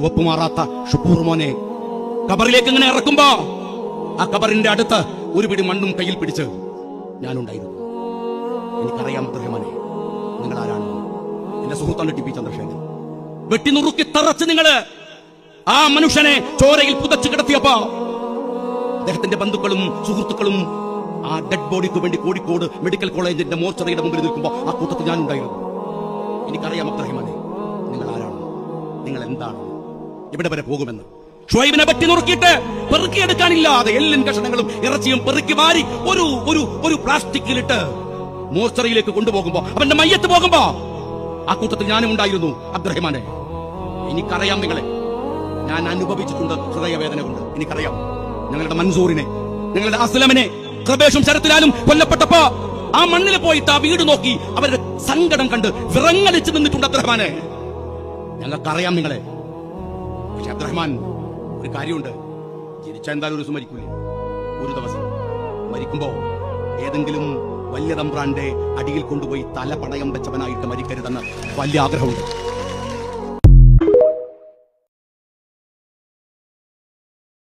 ചുവപ്പ് മാറാത്ത ഷുക്കൂർ മോനെ കബറിലേക്ക് ഇങ്ങനെ ഇറക്കുമ്പോ ആ കബറിന്റെ അടുത്ത് ഒരു പിടി മണ്ണും കയ്യിൽ പിടിച്ച് ഞാനുണ്ടായിരുന്നു. എനിക്കറിയാം അദ്ദേഹമനെ നിങ്ങൾ ആരാണ് എന്റെ സുഹൃത്താണ് ടി പി ചന്ദ്രശേഖരൻ. വെട്ടിനുറുക്കി തറച്ച് നിങ്ങൾ ആ മനുഷ്യനെ ചോരയിൽ പുതച്ചു കിടത്തിയപ്പോ അദ്ദേഹത്തിന്റെ ബന്ധുക്കളും സുഹൃത്തുക്കളും ആ ഡെഡ് ബോഡിക്ക് വേണ്ടി കോഴിക്കോട് മെഡിക്കൽ കോളേജിന്റെ മോർച്ചറിയുടെ മുമ്പിൽ നിൽക്കുമ്പോൾ ആ കൂട്ടത്തിൽ ഞാനുണ്ടായിരുന്നു. എനിക്കറിയാം അബ്ദുറഹിമാനെ നിങ്ങൾ ആരാണ് നിങ്ങൾ എന്താണ് ഇവിടെ വരെ പോകുമെന്ന്. ഷുഹൈബിനെ പറ്റി നുറുക്കിയിട്ട് പെറുക്കിയെടുക്കാനില്ലാതെ എല്ലും കഷണങ്ങളും ഇറച്ചിയും പെറുക്കി മാറി ഒരു ഒരു ഒരു പ്ലാസ്റ്റിക്കിലിട്ട് മോർച്ചറിയിലേക്ക് കൊണ്ടുപോകുമ്പോ അവന്റെ മയ്യത്ത് പോകുമ്പോ ആ കൂട്ടത്തിൽ ഞാനും ഉണ്ടായിരുന്നു അബ്ദുറഹിമാനെ. എനിക്കറിയാം നിങ്ങളെ. ഞാൻ അനുഭവിച്ചിട്ടുണ്ട് ഹൃദയവേദന കൊണ്ട്. എനിക്കറിയാം. ഞങ്ങളുടെ മൻസൂറിനെ ഞങ്ങളുടെ അസ്ലമിനെ ഖബേഷും ശരത്തിലാലും കൊല്ലപ്പെട്ടപ്പോ ആ മണ്ണിൽ പോയിട്ട് ആ വീട് നോക്കി അവരുടെ സങ്കടം കണ്ട് വിറങ്ങലിച്ച് നിന്നിട്ടുണ്ട് അബ്ദുറഹ്മാനെ. ഞങ്ങൾക്കറിയാം നിങ്ങളെ. പക്ഷെ അബ്ദുറഹ്മാൻ ഒരു കാര്യമുണ്ട്. ജനിച്ചാൽ എന്തായാലും ഒരു ദിവസം മരിക്കൂലേ? ഒരു ദിവസം. മരിക്കുമ്പോ ഏതെങ്കിലും വലിയ തമ്പ്രാന്റെ അടിയിൽ കൊണ്ടുപോയി തല പണയം വെച്ചവനായിട്ട് മരിക്കരുതെന്ന് വലിയ ആഗ്രഹമുണ്ട്.